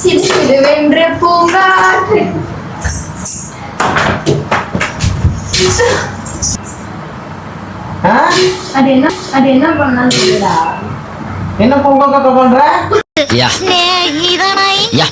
சிறுவென்று பூங்காற்று அது என்ன அது என்ன பண்ணலாம் சொல்லுடா என்ன பூங்காக்க பண்ற? யா. ஸ்நேகிதனை யா.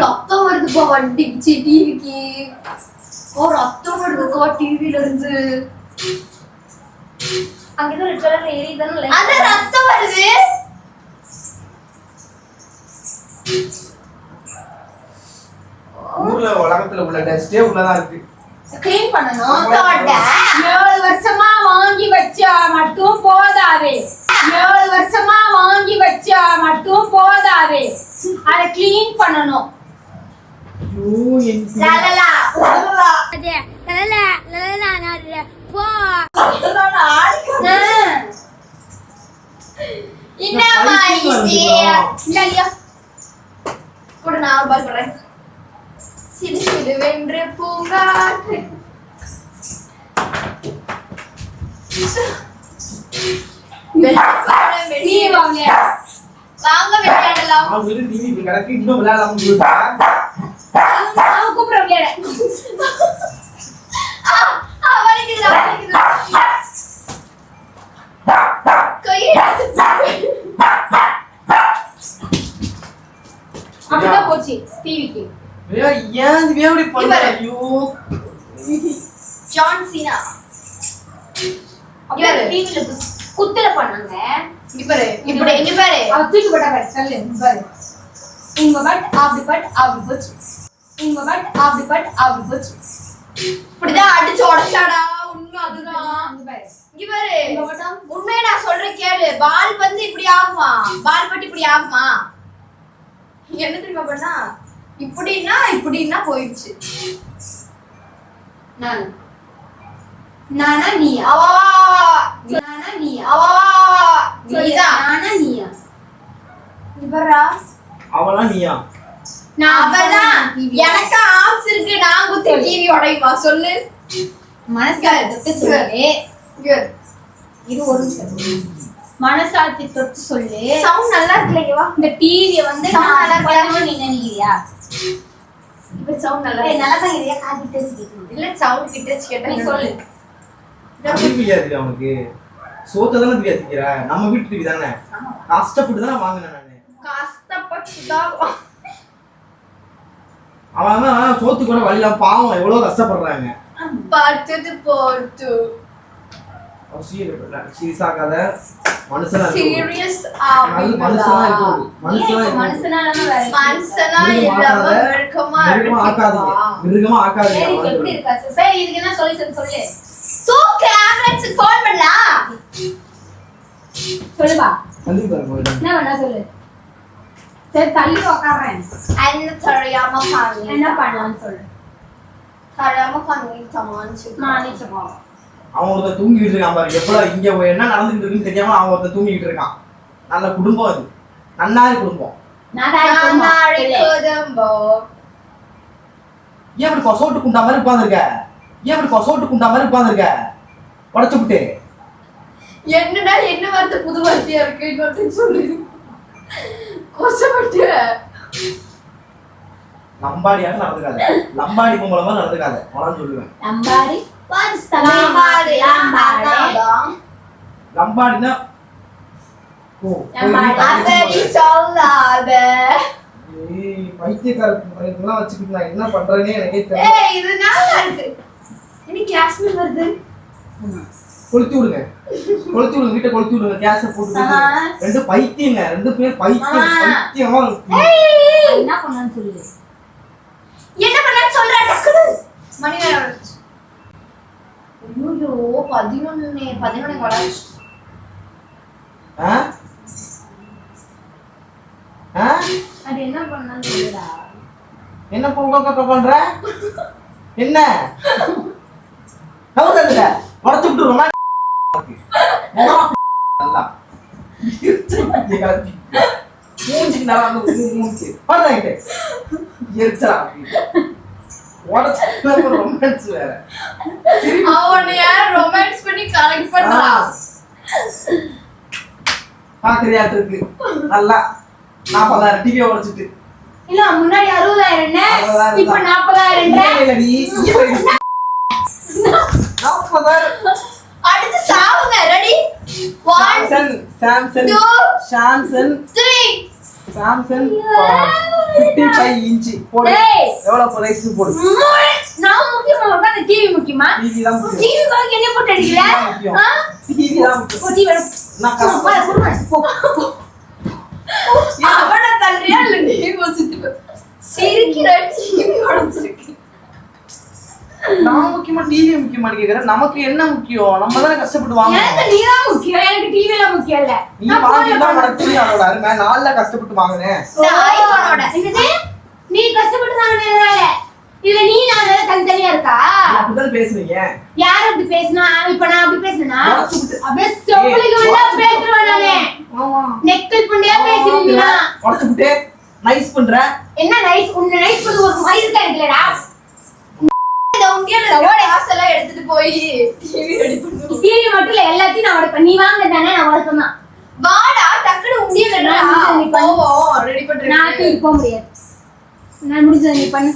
ரத்தம் வருதுப்பா வண்டிக்கு டிவிக்கு ஓ ரத்தம் வருதுக்கா டிவில இருந்து அங்கதான் ரெட் கலர்ல எரியுதானே அது ரத்தம் வருது. ஊர்ல உலகத்துல உள்ள டஸ்டே உள்ளதான் இருக்கு. க்ளீன் பண்ணணும். தொட. ஏழு வருஷமா வாங்கி வச்சா மட்டும் போதாது. ஏழு வருஷமா வாங்கி வச்சா மட்டும் போதாது. அதை க்ளீன் பண்ணணும். லலலா. லலலா. പോ என்னம்மா இது இல்லையா கூட நான் ஒரு சிறு பூங்காற்று நீ வாங்க வாங்க விளையாடலாம் நான் வெறும் டிவி கிடக்கு இன்னும் கூப்பிடுறேன் விளையாட ஆ, ஆ, வலிக்குது, வலிக்குது. கையை எடுத்து- அப்படிதான் போச்சு டிவிக்கு ஐயோ, ஏன் இது இப்படி பண்ற இவரு. ஐயோ ஜான் சீனா அப்படியே இவரு. டிவில குத்துல பண்ணாங்க இங்க பாரு இப்படி இங்க பாரு அவ தூக்கி போட்டா பாரு சொல்லு பாரு இங்க பட் அப்படி பட் அப்படி போச்சு இங்க பட் அப்படி பட் அப்படி போச்சு இப்படிதான் அடிச்சு உடைச்சாடா உண்மை அதுதான் இங்க பாரு இங்க பாரு இங்க மட்டும் உண்மையை நான் சொல்றேன் கேளு பால் வந்து இப்படி ஆகுமா பால் பட்டு இப்படி ஆகுமா என்ன தெரியுமா பண்ணா? இப்படின்னா இப்படின்னா போயிடுச்சு. நான். நானா நீயா? அவா நானா நீயா? அவா நானா அவதான் எனக்கு ஆப்ஸ் இருக்கு. நான் குத்தி டிவி உடையுமா? சொல்லு. இங்க இது ஒரு நிமிஷம். மனசாட்சி தொட்டு சொல்லு. சவுண்ட் நல்லா இருக்குல்ல வா. இந்த டிவிய வந்து நல்லா இருக்கா? பண்ணணும்னு நீ நினைக்கிறியா? இப்ப சவுண்ட் நல்லா இருக்கு. நல்லா தான் இதையா காட்டிட்டு வச்சுக்கிட்டு இல்ல சவுண்ட் கிட்ட வச்சு கேட்டா நீ சொல்லு. டிவி அவனுக்கு. சோத்தை தானே திங்கிற நம்ம வீட்டு டிவி தானே? கஷ்டப்பட்டு தானே வாங்கினேன் நானு. கஷ்டப்பட்டுதான். அவன் தான் சோத்து கூட வழியில பாவம் எவ்வளவு கஷ்டப்படுறாங்க. பார்த்தது போட்டு. சீரியஸ் மனுஷனா சீரியஸ் மனுஷனா மனுஷனா மனுஷனா இல்லாம. மிருகமா ஆக்காதீங்க. மிருகமா ஆக்காதீங்க. எப்படி சார்? இதுக்கு என்ன சொல்யூஷன் சொல்லு. பண்ணலாம் பாருங்க என்ன வேணா சொல்லு. சரி தள்ளி உக்காடுறேன் என்ன தெரியாம பண்ணி என்ன பண்ணலாம்னு சொல்லு. தெரியாம மானிச்சு. போவோம் அவன் ஒருத்தன் தூங்கிட்டு இருக்கான் பாரு. எப்படா இங்க போய் என்ன நடந்துட்டு இருக்குன்னு தெரியாம அவன் ஒருத்தன் தூங்கிட்டு இருக்கான். நல்ல குடும்பம் அது. நன்னாரி குடும்பம். ஏன் இப்படி கொசோட்டு குண்டா மாதிரி உட்காந்துருக்க ஏன் இப்படி கொசோட்டு குண்டா மாதிரி உட்காந்துருக்க உடச்சு விட்டு. என்னடா என்ன வார்த்தை புது வார்த்தையா இருக்கு? இன்னொருத்தன் சொல்லு. கொசப்பட்டு. லம்பாடியாக நடந்துக்காத. லம்பாடி பொம்பளை மாதிரி நடந்துக்காத. அவனான்னு சொல்லுவேன். லம்பாடி லாம்பாடு. லாம்பாடு லம்பாடினா ஓ அதடி பாரு. சொல்லாத. ஏய் பைத்தியக்காரலாம் வச்சுக்கிட்டு நான் என்ன பண்றேனே எனக்கே தெரியல ஏய் இது நல்லா இருக்கு. என்ன காஷ்மீர் வருது. கொளுத்தி விடுங்க. கொளுத்தி விடுங்க வீட்டை கொளுத்தி விடுங்க. கேஸ போட்டு. ரெண்டு பைத்தியங்க ரெண்டு பேர் பைத்தியம் ஆமா. பைத்தியமா இருக்கு. என்ன பண்ணலாம்னு சொல்லு. என்ன பண்ணான்னு சொல்ற? டக்குனு. மணி நேரம் ஆயிடுச்சு. ஐயோ பதினொன்னு பதினொன்னு வளர்ச்சி அது என்ன பண்ணா என்ன பொங்கல் பண்ற? என்ன? கவுதல்ல உடச்சு நல்லா மூஞ்சி. பண்ண ரொமான்ஸ் வேற. அவன் யாரும் ரொமான்ஸ் பண்ணி கரெக்ட் பண்றான் பாக்குறியாட்டு இருக்கு நல்லா. நாற்பதாயிரம் டிவியை உடைச்சிட்டு. இல்ல முன்னாடி அறுபதாயிரம் இப்ப. நாற்பதாயிரம். நாற்பதாயிரம் அடிச்சு சாவுங்க. Ready one Samsung Two. Samsung three Samsung fifty five inch. போடு. எவ்வளோ ப்ரைஸ் போடு. நான் முக்கியமா உட்காந்து டிவி முக்கியமா? டிவி என்ன போட்டு? டிவி தான் டிவி வேணும். நான். அவன தள்ளியா இல்ல நீ யோசிச்சு சிரிக்கிற டிவி உடைச்சிருக்கு. நான் முக்கியமா டிவி முக்கியமானு கேக்குறேன் நமக்கு என்ன முக்கியம்? நம்ம தானே கஷ்டப்பட்டு எனக்கு வாங்கணும் நீதான் முக்கியம். எனக்கு டிவி எல்லாம் முக்கியம் இல்ல. நீ நான் வாங்கி phone ல தான் பார்த்து- உனக்கு அதோட அருமை. நாள்ல கஷ்டப்பட்டு வாங்கினேன். ஐபோனோட? நீ கஷ்டப்பட்டு வாங்கினதுனால இதுல நீ நான் தனித்தனியா இருக்கா? அப்படிதான் பேசுறீங்க. யார் அப்படி பேசினா? இப்ப நான் அப்படி பேசினா. அப்படியே ஏய், வந்தா பேசுவேன் நானு. நெக்கல் பண்ணியா பேசுறீங்களா உடச்சு விட்டு நைஸ் பண்ற. என்ன நைஸ் உன்னை நைஸ் பண்ணி ஒரு இல்லடா உண்டியல காசெல்லாம் எடுத்துட்டு போய் டிவி டிவி மட்டும் இல்ல எல்லாத்தையும் நான் உடைப்பேன் நீ வாங்க தானே நான் உடைப்பேன் தான் வாடா டக்குனு பண்ணு. போவோம் ரெடி நான் பண்றேன் தூக்கி போக முடியாது. நான் முடிஞ்சதை நீ பண்ணு.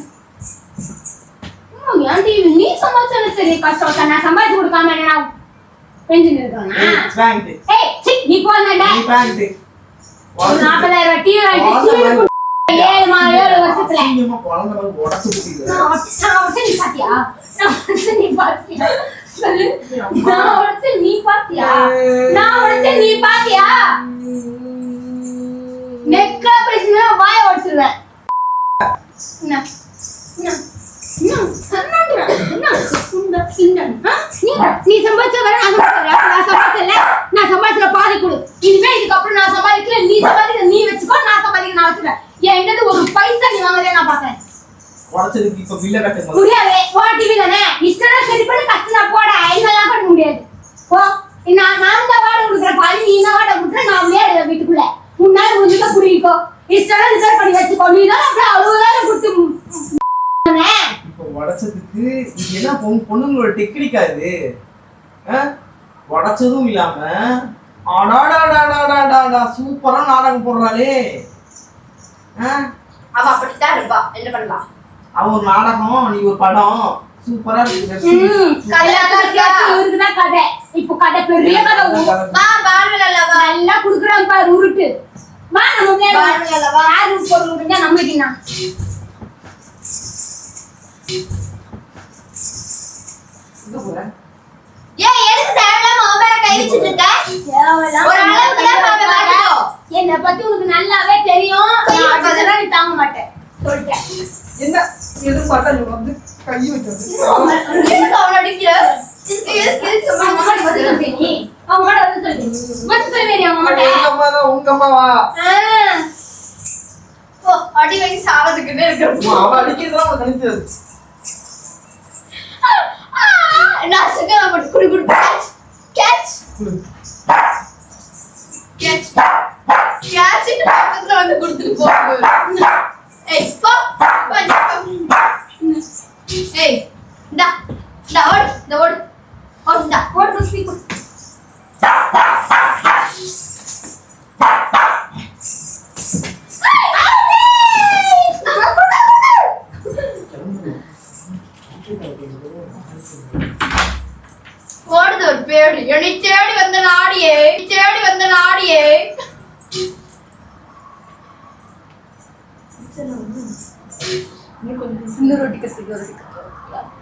டிவி நீ சம்பாதிச்சாலும் சரி? கஷ்டம். நான் சம்பாதிச்சு கொடுக்காம என்ன நான் பெஞ்சின்னு இருக்கேனா? ஏய் சி நீ போனடா நீ பேங்க் ஒரு நாற்பதாயிரம் ரூபாய் டிவி வாங்கி. ஏழு மா ஏழு வருஷத்துல குழந்தை மாதிரி உடச்சு விட்டு நான் உடச்சு- நீ பாத்தியா? நான் உடச்சு நீ பாத்தியா? சொல்லு. நான் உடச்சு நீ பாத்தியா? நான் உடச்சு நீ பாத்தியா? நெக்கா பேசினா வாய ஆ? நீ நீ சம்பாதிச்ச வர நான் சம்பாதிச்சல நான் சம்பாதிச்சல பாதி கொடு. இனிமே இதுக்கப்புறம் நான் சம்பாதிக்கல. நீ சம்பாதிக்க நீ வச்சுக்கோ. நான் சம்பாதிக்க நான் வச்சுக்கிறேன். என்கிட்ட ஒரு பைசா நீ வாங்கலே நான் பாக்குறேன் உடச்சதுக்கு இப்ப பில்ல கட்டுங்க முடியாது ஓ டிவி தானே? இஷ்டம் சரி பண்ணி கஷ்டம் போட எங்கெல்லாம் பண்ண முடியாது. ஓ நான் நான் தான் வாடகை கொடுக்குறேன் பாதி நீ தான் வாடகை கொடுக்குற நான் விளையாடுற வீட்டுக்குள்ள. முன்னாடி முடிஞ்சுக்க புரியுக்கோ இஷ்டம் ரிசர்வ் பண்ணி வச்சுக்கோ. நீ தான் வேலை கொடுத்து இப்ப உடைச்சதுக்கு இது என்ன பொண்ணு பொண்ணுங்களோட டெக்னிக்கா இது? உடைச்சதும் இல்லாம அடாடாடாடாடாடா சூப்பரா நாடகம் போடுறாளே? அவ அப்படித்தான் இருப்பா. என்ன பண்ணலாம்? அவ ஒரு நாடகம் நீ ஒரு படம். சூப்பரா இருக்கு. கதை இப்போ கதை பெரிய கதை வா பார்வல் அல்லவா நல்லா குடுக்குறாங்க பாரு உருட்டு. வா நம்ம விளையாடுவோம். பார்வல் அல்லவா யாரு பொருள் முடிஞ்சா நம்மளுக்கு என்ன? ஏன் எதுக்கு தேவையில்லாம அவன் மேல கை வச்சிட்டு இருக்க? தேவையில்லாம ஒரு அளவுக்கு தான் பாப்பேன். என்னை பத்தி உனக்கு நல்லாவே தெரியும். நான் அடிச்சதெல்லாம் நீ தாங்க மாட்டேன். சொல்லிட்டேன். என்ன? எதிர்பார்த்தா நீ வந்து கை எதுக்கு அவனை அடிக்கிற? அடி வாங்கி சாவதுக்குன்னே அடிக்கிறதுலாம் நினைச்சது நான் சுகர் மட்டும் குடு குடு கேட்ச் கேட்ச் கேட்ச் இன்னொரு ரொட்டி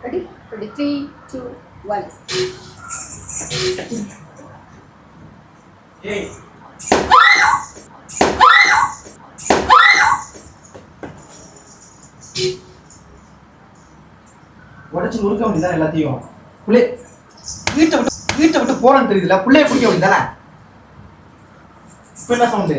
ready ready three two one ஏய் உடச்சு நொறுக்க வேண்டியதானே எல்லாத்தையும். புள்ளே வீட்டை விட்டு வீட்டை விட்டு போறேன்னு தெரியுதுல புள்ளைய பிடிக்க வேண்டியதானே இப்ப என்ன சவுண்டு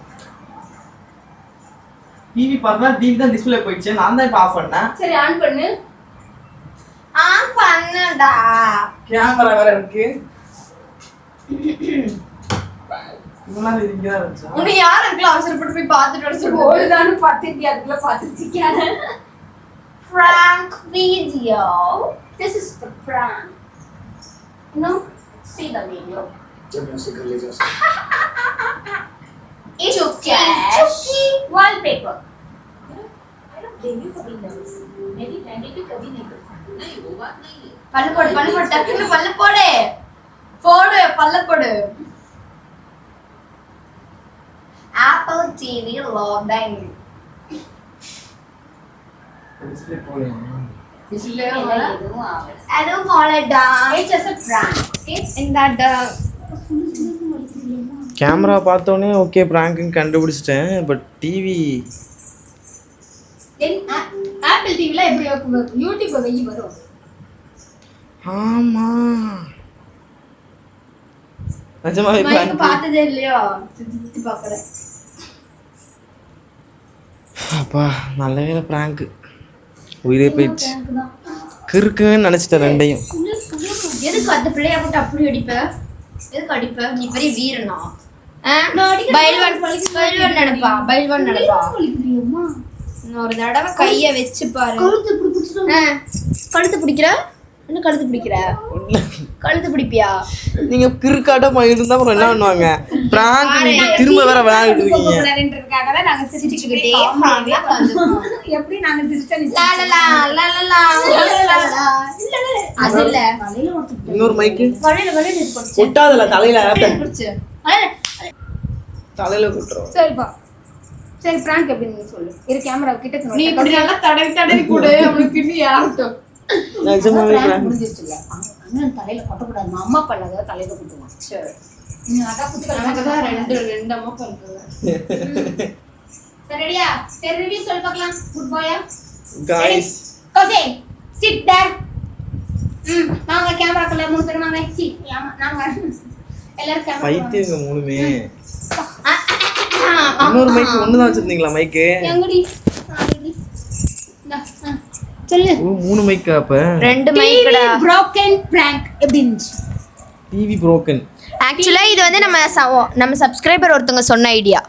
டிவி பார்த்தா டிவி தான் டிஸ்பிளே போயிடுச்சு. நான் தான் இப்போ ஆஃப் பண்ணேன். சரி ஆன் பண்ணு. ஆ பண்ணடா. கேமரா வேற இருக்கு. உன்னை யார் அவசரப்பட்டு போய் பார்த்துட்டு வர சொல்லுவோம் ஒழுதான்னு பார்த்துட்டு அதுக்குள்ள பார்த்துருச்சிக்கான prank video. This is the prank. You know, see the video. Chuk cash Wallpaper. डेंगू का भी लविस போடு பல்ல ஆப்பிள் டிவி லாகிங் டிஸ்ப்ளே போல டிஸ்ப்ளே போல ஓகே இன் கேமரா பார்த்தோன்னே ஓகே பிராங்க்னு கண்டுபிடிச்சிட்டேன் but TV Then A- Apple TV ல எப்படி ல வெயி வரும். ஆமா. நிஜமாவே. பார்த்ததே இல்லையோ? சுத்தி பாக்குறேன் அப்பா நல்ல வேலை ப்ராங்க் உயிரே போயிடுச்சு. தான். கிறுக்குன்னு நினச்சிட்டேன் ரெண்டையும். எதுக்கு அந்த பிள்ளைய போட்டு அப்படி அடிப்ப? எதுக்கு அடிப்ப? நீ பெரிய வீரனா? பைல்வான் பைல்வான் நடப்பா பைல்வான் நடப்பா. ஒரு தடவை கைய வச்சு பாரு கழுத்து பிடிக்கிற? என்ன கழுத்து பிடிக்கிற? கழுத்து பிடிப்பியா? நீங்க கிறுக்காட்ட போயிருந்தா அப்புறம் என்ன பண்ணுவாங்க? பிராங்க் நீங்க திரும்ப வேற விளையாடிட்டு இருக்கீங்க. நாங்க சிரிச்சுக்கிட்டே எப்படி நாங்க சிரிச்சோம் இன்னொரு மைக்கு ஒட்டாதல தலையில தலையில கூட்டுறோம் சரிப்பா. சரி பிராங்க் எப்படி நீ சொல்லு. இரு கேமரா கிட்ட கொண்டு நீ வா. இப்படி நல்லா தடவி தடவி கொடு. அவனுக்கு இன்னும் யாருட்டும். prank. முடிஞ்சிருச்சுல்ல. அண்ணன் தலையில கொட்டக்கூடாது. அம்மா பண்ண அதாவது தலையில கொட்டுவான் சரி. நீ அதான் குத்து நமக்கு தான் ரெண்டு ரெண்டு அம்மா பண்றது சரி ரெடியா சரி ரிவ்யூ சொல்லி பார்க்கலாம். குட் பாயா Guys, கோசே சிட் தேர் ம் வாங்க கேமராக்குள்ள மூணு பேரும் வாங்க. சி நாங்க எல்லாரும் கேமரா பைத்தியங்க மூணுமே. இன்னொரு மைக் ஒண்ணுதான் வச்சிருந்தீங்களா மைக்கு சொல்லு. மூணு மைக்கா அப்ப? ரெண்டு மைக்கடா broken prank. இருந்துச்சு? TV broken. ஆக்சுவலா இது வந்து நம்ம நம்ம சப்ஸ்கிரைபர் ஒருத்தவங்க சொன்ன ஐடியா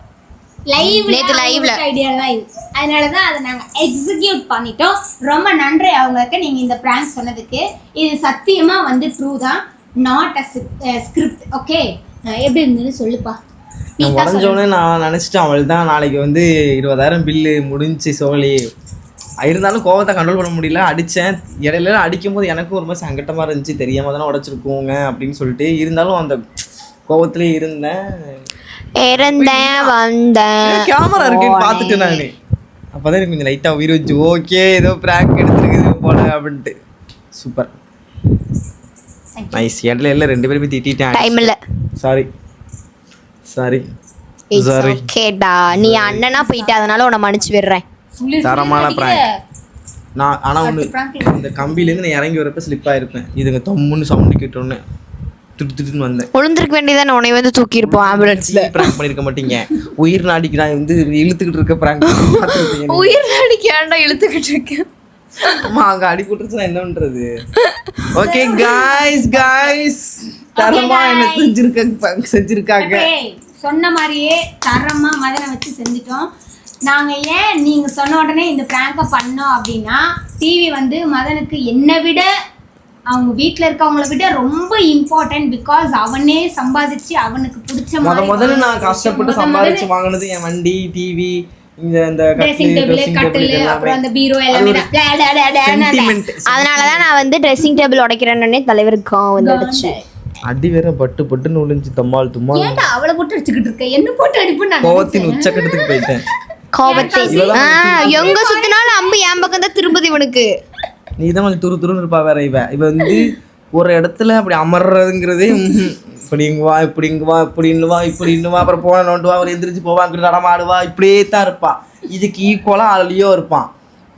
லைவ் நேத்து live ல. ஐடியா தான் இது. அதனால தான் அதை நாங்க எக்ஸிக்யூட் பண்ணிட்டோம். ரொம்ப நன்றி அவங்களுக்கு நீங்க இந்த பிராங்க் சொன்னதுக்கு. இது சத்தியமா வந்து ட்ரூ தான். நாட் அ ஸ்கிரிப்ட் ஓகே எப்படி இருந்ததுன்னு சொல்லுப்பா. தான். உடஞ்சோடனே நான் நினச்சிட்டேன் அவள் தான் நாளைக்கு வந்து இருபதாயிரம் பில்லு முடிஞ்சு சோழி. இருந்தாலும் கோவத்தை கண்ட்ரோல் பண்ண முடியல. அடித்தேன் இடையில அடிக்கும் போது எனக்கும் ஒரு மாதிரி சங்கட்டமாக இருந்துச்சு. தெரியாம தானே உடச்சிருக்கோங்க அப்படின்னு சொல்லிட்டு இருந்தாலும் அந்த கோவத்திலே இருந்தேன். வந்தேன். கேமரா இருக்குன்னு பார்த்துட்டு நான். அப்போதான் எனக்கு கொஞ்சம் லைட்டாக உயிர் வச்சு ஓகே ஏதோ ப்ராங்க் எடுத்துருக்குது போல அப்படின்ட்டு. சூப்பர் நைஸ் இடையில ரெண்டு பேருமே டைம் இல்ல. Sorry sorry. சாரி. ஓகேடா நீ அண்ணனா போயிட்ட அதனால உன்னை மன்னிச்சு விடுறேன். தரமான prank. நான் ஆனால் ஒன்று prank இந்த கம்பியிலேருந்து நான் இறங்கி வரப்ப ஸ்லிப் ஆயிருப்பேன். இதுங்க தொம்முன்னு சவுண்டு கேட்டோன்னே திட்டு திட்டுன்னு வந்தேன். உளுந்திருக்க வேண்டியதானே உன்னை வந்து தூக்கி இருப்போம் ஆம்புலன்ஸ்ல ப்ராங்க் பண்ணியிருக்க மாட்டீங்க. உயிர் நாடிக்கு நான் வந்து இழுத்துக்கிட்டு இருக்க ப்ராங்க் உயிர் நடிக்க வேண்டாம் இழுத்துக்கிட்டு இருக்கேன் அம்மா அங்கே அடி போட்டுருச்சுன்னா என்ன பண்ணுறது ஓகே காய்ஸ் காய்ஸ் தரமா என்ன செஞ்சிருக்க செஞ்சிருக்காங்க. சொன்ன மாதிரியே தரமா மதனை வச்சு செஞ்சுட்டோம். நாங்க ஏன் நீங்க சொன்ன உடனே இந்த பிராங்க பண்ணோம் அப்படின்னா டிவி வந்து மதனுக்கு என்னை விட அவங்க வீட்ல இருக்கவங்கள விட ரொம்ப இம்பார்ட்டன்ட் பிகாஸ் அவனே சம்பாதிச்சு அவனுக்கு பிடிச்ச முத மாதிரி முதல்ல நான் கஷ்டப்பட்டு சம்பாதிச்சு வாங்கினது என் வண்டி டிவி இந்த இந்த ட்ரெஸ்ஸிங் டேபிள் கட்டில் அப்புறம் அந்த பீரோ எல்லாமே. தான். சென்டிமெண்ட் அதனாலதான் நான் வந்து ட்ரெஸ்ஸிங் டேபிள் உடைக்கிறேன்னே தலைவருக்கு வந்துடுச்சு. அடி வேற பட்டு பட்டுன்னு ஒளிஞ்சு தம்மால் தும்மா ஏன்டா அவளை போட்டு அடிச்சுக்கிட்டு இருக்க? என்ன போட்டு அடிப்புன்னு நான் கோவத்தின் உச்சக்கட்டத்துக்கு போயிட்டேன். கோபத்தை. ஆ, எங்க சுத்தினாலும் அம்பு என் பக்கம் தான் திரும்புது இவனுக்கு. நீ தான் கொஞ்சம் துரு துருன்னு இருப்பா வேற இவ இவ வந்து ஒரு இடத்துல அப்படி அமர்றதுங்கிறதே ம்ஹும். இப்படி இங்க வா இப்படி இங்க வா இப்படி இன்னு வா இப்படி இன்னு வா அப்புறம் போன நோண்டு வா அவர் எந்திரிச்சு போவா அங்கிட்டு நடமாடுவா இப்படியே தான் இருப்பா. இதுக்கு ஈக்குவலாக அதுலேயோ இருப்பான்.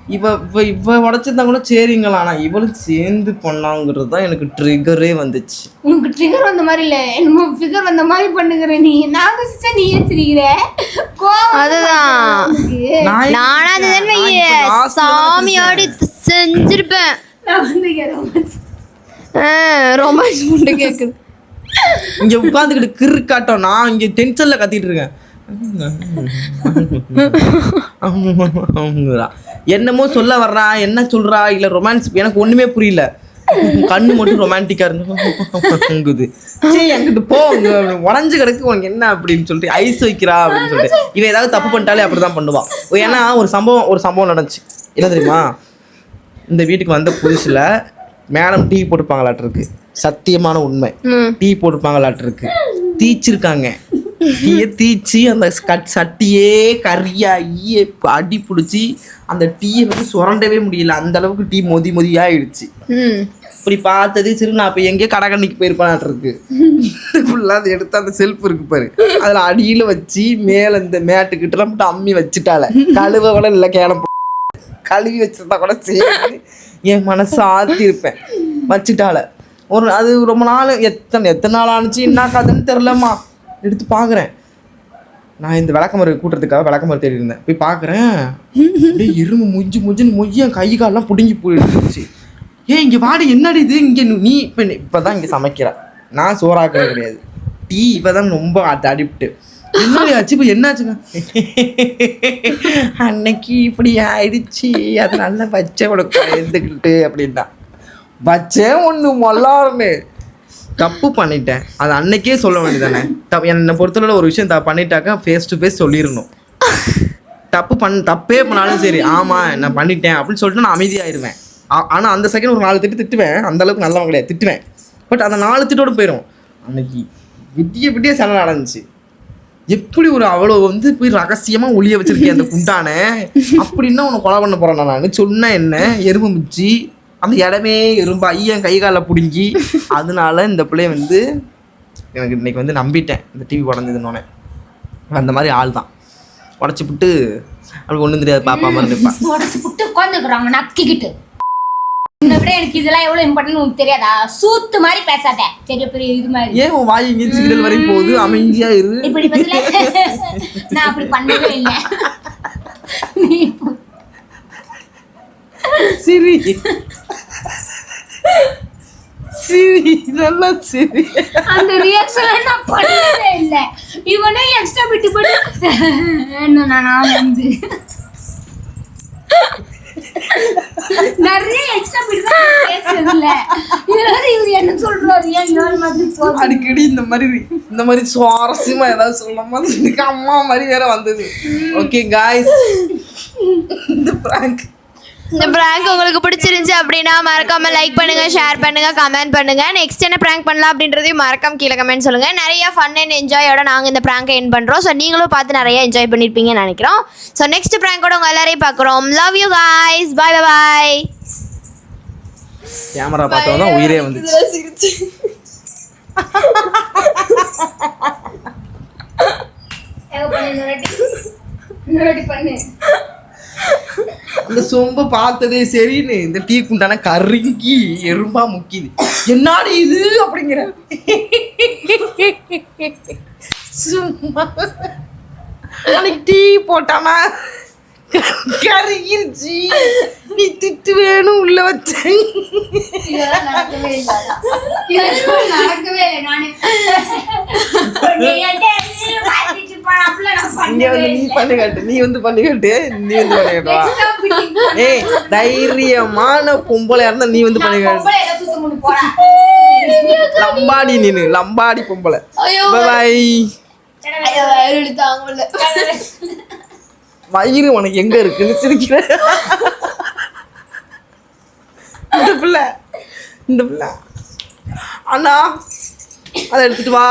இவ இவ இவ உடச்சிருந்தா கூட சரிங்களா? ஆனால் இவளும் சேர்ந்து பண்ணாங்கிறது தான் எனக்கு ட்ரிகரே வந்துச்சு. உனக்கு ட்ரிகர் வந்த மாதிரி இல்ல. என்னமோ ஃபிகர் வந்த மாதிரி பண்ணுகிற நீ. நான் சிரிச்சா நீ ஏன் சிரிக்கிற? கோவம் அதுதான். நான் நானா அது நான் தானே இப்ப last ல தான் சாமியோடு செஞ்சிருப்பேன். நான் வந்து romance. ரொமான்ஸ் முண்டு கேக்குது. இங்க உட்காந்துக்கிட்டு கிறு காட்டம் நான் இங்க டென்ஷன்ல கத்திட்டு இருக்கேன். என்னமோ சொல்ல வர்றா என்ன சொல்றா இல்ல ரொமான்ஸ் எனக்கு ஒண்ணுமே புரியல. கண்ணு மட்டும் ரொமான்டிக்கா இருந்துங்குது சரி என்கிட்ட போ உடஞ்சு கிடக்கு உனக்கு என்ன அப்படின்னு சொல்லிட்டு ஐஸ் வைக்கிறா அப்படின்னு சொல்லிட்டு. இவன் ஏதாவது தப்பு பண்ணிட்டாலே அப்படிதான் பண்ணுவா ஏன்னா ஒரு சம்பவம் ஒரு சம்பவம் நடந்துச்சு. என்ன தெரியுமா? இந்த வீட்டுக்கு வந்த புதுசுல மேடம் டீ போட்டுப்பாங்களாட்டிருக்கு. சத்தியமான உண்மை. டீ போட்டுப்பாங்களாட்டிருக்கு. தீச்சிருக்காங்க. டீயை தீச்சு அந்த கட் சட்டியே கறியாகி அடி பிடிச்சி அந்த டீயை வந்து சுரண்டவே முடியல. அந்த அளவுக்கு டீ மொதி மொதியாயிடுச்சு ம். இப்படி பார்த்தது சரி நான் இப்போ எங்கேயோ கடற்கண்ணிக்கு போயிருப்பானாட்டிருக்கு. ஃபுல்லாக அதை எடுத்து அந்த செல்ஃப் இருக்கு பாரு. அதில் அடியில் வச்சு மேலே இந்த மேட்டுக்கிட்டலாம் மட்டும் அம்மி வச்சுட்டால. கழுவ கூட இல்லை கேன கழுவி வச்சிருந்தா கூட சரி. என் மனசு ஆத்தி இருப்பேன் வச்சுட்டால. ஒரு அது ரொம்ப நாள் எத்தனை எத்தனை நாள் ஆணுச்சு என்ன கதைன்னு தெரிலம்மா எடுத்து பார்க்குறேன் நான் இந்த விளக்கமறு கூட்டுறதுக்காக விளக்கமறு தேடி இருந்தேன். போய் பார்க்குறேன் அப்படியே இரும்பு முஞ்சு முஞ்சுன்னு மொய்ய என் கை காலெல்லாம் பிடுங்கி போயிடுச்சு. ஏன் இங்கே வாடி என்னடி இது? இங்கே நீ இப்போ இப்போ தான் இங்கே சமைக்கிற. நான் சோறாக்குறது கிடையாது. டீ இப்போ தான் ரொம்ப அது அடிப்ட்டு. என்னடி ஆச்சு? இப்போ என்னாச்சுங்க? அன்னைக்கு இப்படி ஆயிடுச்சு. அது நல்லா வச்ச உனக்கு எழுந்துக்கிட்டு அப்படின்னா. வச்சே ஒன்று மொல்லாருன்னு. தப்பு பண்ணிட்டேன். அது அன்னைக்கே சொல்ல வேண்டியதானே தப்பு என்னை பொறுத்தவரை ஒரு விஷயம் த பண்ணிட்டாக்கா ஃபேஸ் டு ஃபேஸ் சொல்லிடணும். தப்பு பண் தப்பே பண்ணாலும் சரி. ஆமாம் நான் பண்ணிட்டேன் அப்படின்னு சொல்லிட்டு நான் அமைதியாயிருவேன். ஆனால் அந்த செகண்ட் ஒரு நாலு திட்டு திட்டுவேன். அந்த அளவுக்கு நல்லவன் கிடையாது. திட்டுவேன். பட் அந்த நாலு திட்டோட போயிடும் அன்னைக்கு விட்டிய விட்டிய சண்டை நடந்துச்சு எப்படி ஒரு அவ்வளோ வந்து போய் ரகசியமாக ஒளிய வச்சிருக்கேன் அந்த குண்டான? அப்படின்னா உன்னை கொலை பண்ண போகிறேன் நான். சொன்னேன் என்ன? எறும்பு மிச்சி. அந்த இடமே எறும்பு ஐயன் கை காலை பிடுங்கி அதனால இந்த பிள்ளைய வந்து எனக்கு இன்னைக்கு வந்து நம்பிட்டேன். இந்த டிவி உடஞ்சதுன்னொன்னே. அந்த மாதிரி ஆள் தான் உடச்சி விட்டு அப்படி ஒன்றும் தெரியாது பாப்பா மாதிரி இருப்பான் உடச்சு புட்டு உட்காந்துக்கிறாங்க நக்கிக்கிட்டு. உன்னை விட எனக்கு இதெல்லாம் எவ்வளவு இம்பார்ட்டன் உனக்கு தெரியாதா? சூத்து மாதிரி பேசாத. சரி பெரிய இது மாதிரி. ஏன் உன் வாய் இங்கே சிக்னல் வரையும் போகுது? அமைதியா இரு. இப்படி பதில நான் அப்படி பண்ணவே இல்லை. நீ இப்போ- சிரி. சிரி நல்லா சிரி. அந்த ரியாக்ஷன் நான் பண்ணவே இல்லை. இவனே எக்ஸ்ட்ரா விட்டு போட்டு என்ன நான் வந்து? நிறைய எக்ஸ்ட்ரா விட்டு பேசுறது இல்ல வந்து இவர் என்ன சொல்றாரு? ஏன் இவன் மாதிரி போகுது? அடிக்கடி இந்த மாதிரி இந்த மாதிரி சுவாரஸ்யமா ஏதாவது சொல்லும் அம்மா மாதிரி வேற வந்தது. ஓகே காய்ஸ் இந்த prank. இந்த prank உங்களுக்கு பிடிச்சிருந்துச்சு அப்படின்னா மறக்காம லைக் பண்ணுங்க ஷேர் பண்ணுங்க கமெண்ட் பண்ணுங்க. நெக்ஸ்ட் என்ன prank பண்ணலாம் அப்படின்றதையும் மறக்காம கீழே கமெண்ட் சொல்லுங்க. நிறைய ஃபன் அண்ட் என்ஜாயோட நாங்க இந்த prank என் பண்றோம். ஸோ நீங்களும் பார்த்து நிறைய என்ஜாய் பண்ணிருப்பீங்கன்னு நினைக்கிறோம். ஸோ நெக்ஸ்ட் prank-ஓட உங்க எல்லாரையும் பார்க்குறோம். Love you bye bye bye. Camera தான் உயிரே வந்துச்சு ஏதோ பண்ணு. இந்த சொம்ப பார்த்ததே சரின்னு இந்த டீ குண்டான கருங்கி எறும்பா முக்கிது. என்னடி இது அப்படிங்கிற. சும்மா. அன்னைக்கு டீ போட்டானா கருகிருச்சு. நீ திட்டு வேணும் உள்ள வச்சேன் நடக்கவே இல்லை நீ. பண்ணி காட்டு நீ வந்து பண்ணி காட்டு நீ வந்து பண்ணி காட்டு வா Extra fitting பண்ண- ஏய் தைரியமான பொம்பளையா இருந்தா நீ வந்து பண்ணி காட்டு. லம்பாடி நீனு லம்பாடி பொம்பளை. பாய். வயிறு உனக்கு எங்க இருக்குன்னு சிரிக்கிற. இந்த பிள்ளை இந்த பிள்ளை. அண்ணா அதை எடுத்துட்டு வா.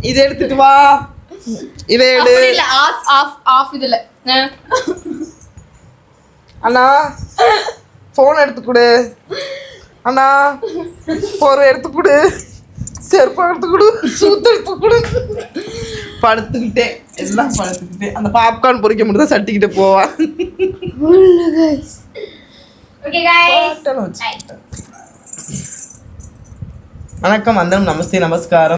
இதை எடுத்துட்டு வா. இதை எடு இல்ல ஆஃப் ஆஃப் ஆஃப் இதுல. அண்ணா ஃபோன் எடுத்து கொடு அண்ணா போர் எடுத்து கொடு செருப்பு எடுத்து கொடு சூத்து எடுத்து கொடு படுத்துக்கிட்டே எல்லாம் படுத்துக்கிட்டே அந்த பாப்கார்ன் பொறிக்க முடியாது சட்டிக்கிட்டு போவான் வணக்கம் வந்தனம் நமஸ்தே நமஸ்காரம்.